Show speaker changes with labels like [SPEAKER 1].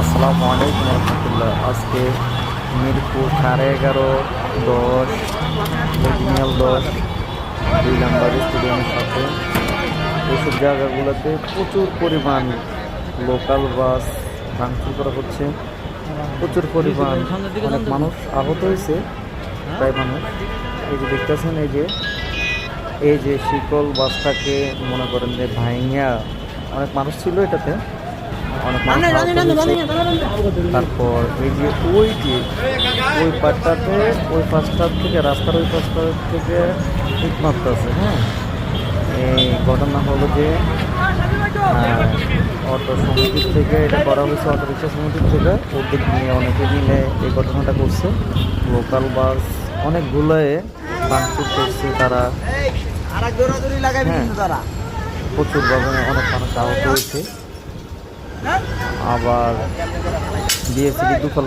[SPEAKER 1] আসসালামু আলাইকুম রহমতুল্লাহ। আজকে মিরপুর সাড়ে এগারো, দশ, রেজিনিয়াল দশ, দুই নাম্বার স্টেডিয়ামের সাথে। এইসব জায়গাগুলোতে প্রচুর পরিমাণ লোকাল বাস ভাঙচুর করা হচ্ছে। প্রচুর পরিমাণ অনেক মানুষ আহত হয়েছে, প্রায় মানুষ। এই যে দেখতেছেন, এই যে এই যে শিকল বাসটাকে মনে করেন যে ভাইঙ্গা, অনেক মানুষ ছিল এটাতে অনেক মানুষ আহত হয়েছে। তারপর এই যে ওই যে ওই পাশটাতে ওই পাশটার থেকে রাস্তার ওই পাশটার থেকে ইট আছে হ্যাঁ? এই ঘটনা হলো যে অটো সমিতির থেকে এটা করা হয়েছে অটো রিক্সা সমিতির থেকে উদ্যোগ নিয়ে অনেকে মিলে এই ঘটনাটা করছে। লোকাল বাস অনেকগুলোয় ভাঙচুর করছে তারা। হ্যাঁ।
[SPEAKER 2] কিন্তু তারা।
[SPEAKER 1] প্রচুর ভাবে অনেক মানুষ আহত হয়েছে। আবার বিএসসি দুফল্লা